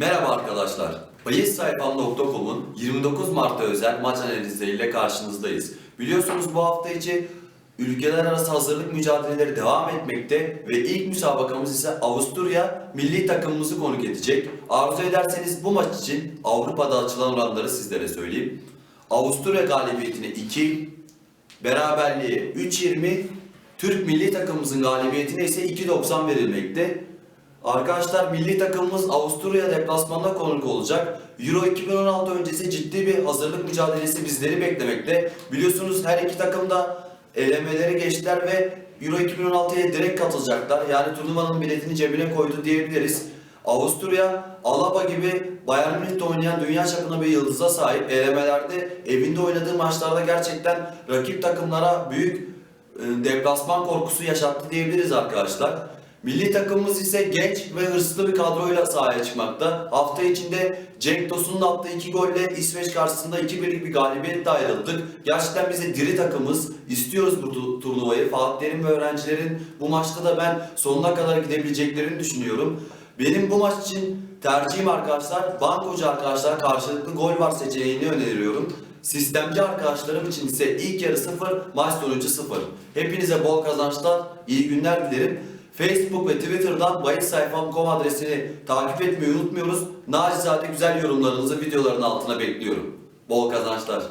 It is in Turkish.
Merhaba arkadaşlar. Bayissayfam.com'un 29 Mart'ta özel maç analizleriyle karşınızdayız. Biliyorsunuz bu hafta içi ülkeler arası hazırlık mücadeleleri devam etmekte ve ilk müsabakamız ise Avusturya milli takımımızı konuk edecek. Arzu ederseniz bu maç için Avrupa'da açılan oranları sizlere söyleyeyim. Avusturya galibiyetine 2, beraberliğe 3.20, Türk milli takımımızın galibiyetine ise 2.90 verilmekte. Arkadaşlar milli takımımız Avusturya deplasmanına konuk olacak. Euro 2016 öncesi ciddi bir hazırlık mücadelesi bizleri beklemekte. Biliyorsunuz her iki takım da elemeleri geçtiler ve Euro 2016'ya direkt katılacaklar. Yani turnuvanın biletini cebine koydu diyebiliriz. Avusturya, Alaba gibi Bayern Münih'te oynayan dünya çapında bir yıldıza sahip. Elemelerde evinde oynadığı maçlarda gerçekten rakip takımlara büyük e, deplasman korkusu yaşattı diyebiliriz arkadaşlar. Milli takımımız ise genç ve hırslı bir kadroyla sahaya çıkmakta. Hafta içinde Cenk Tosun'un attığı iki golle İsveç karşısında 2-1'lik bir galibiyetle ayrıldık. Gerçekten bize diri takımız. İstiyoruz bu tu- turnuvayı. Fatih Terim ve öğrencilerin bu maçta da ben sonuna kadar gidebileceklerini düşünüyorum. Benim bu maç için tercihim arkadaşlar, bankocu arkadaşlar karşılıklı gol var seçeneğini öneriyorum. Sistemci arkadaşlarım için ise ilk yarı 0, maç sonucu 0. Hepinize bol kazançlar, iyi günler dilerim. Facebook ve Twitter'dan bayitsayfam.com adresini takip etmeyi unutmuyoruz. Nacizade güzel yorumlarınızı videoların altına bekliyorum. Bol kazançlar.